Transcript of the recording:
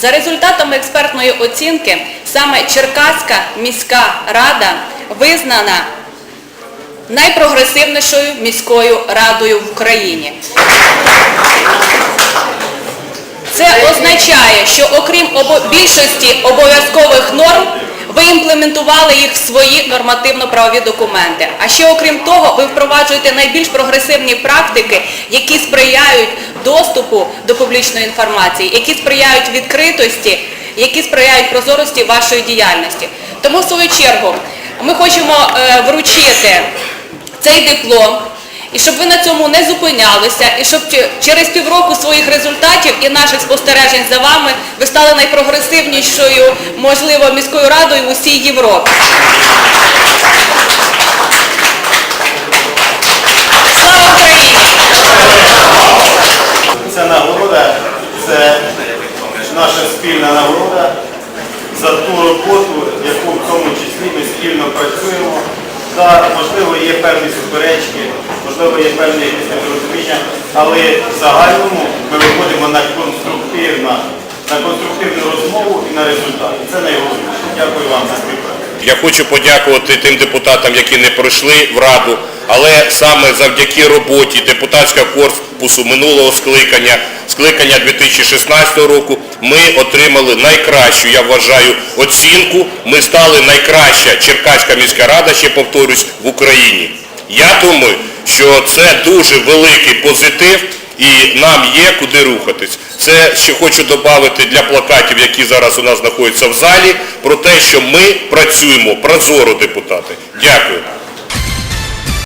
За результатами експертної оцінки, саме Черкаська міська рада визнана найпрогресивнішою міською радою в Україні. Це означає, що окрім більшості обов'язкових норм, ви імплементували їх в свої нормативно-правові документи. А ще окрім того, ви впроваджуєте найбільш прогресивні практики, які сприяють доступу до публічної інформації, які сприяють відкритості, які сприяють прозорості вашої діяльності. Тому, в свою чергу, ми хочемо е, вручити цей диплом, і щоб ви на цьому не зупинялися, і щоб через півроку своїх результатів і наших спостережень за вами ви стали найпрогресивнішою, можливо, міською радою в усій Європі. Слава Україні! Ця нагорода це наша спільна нагорода за ту роботу, яку в тому числі ми спільно працюємо. Да, можливо, є певні суперечки, можливо, є певні якісь непорозуміння, але в загальному ми виходимо на конструктивну, на конструктивну розмову і на результат. І це найголовніше. Дякую вам за співпрацю. Я хочу подякувати тим депутатам, які не пройшли в Раду, але саме завдяки роботі депутатського корпусу минулого скликання, скликання 2016 року, ми отримали найкращу, я вважаю, оцінку. Ми стали найкраща Черкаська міська рада, ще повторюсь, в Україні. Я думаю, що це дуже великий позитив і нам є куди рухатись. Це ще хочу додати для плакатів, які зараз у нас знаходяться в залі, про те, що ми працюємо прозоро, депутати. Дякую.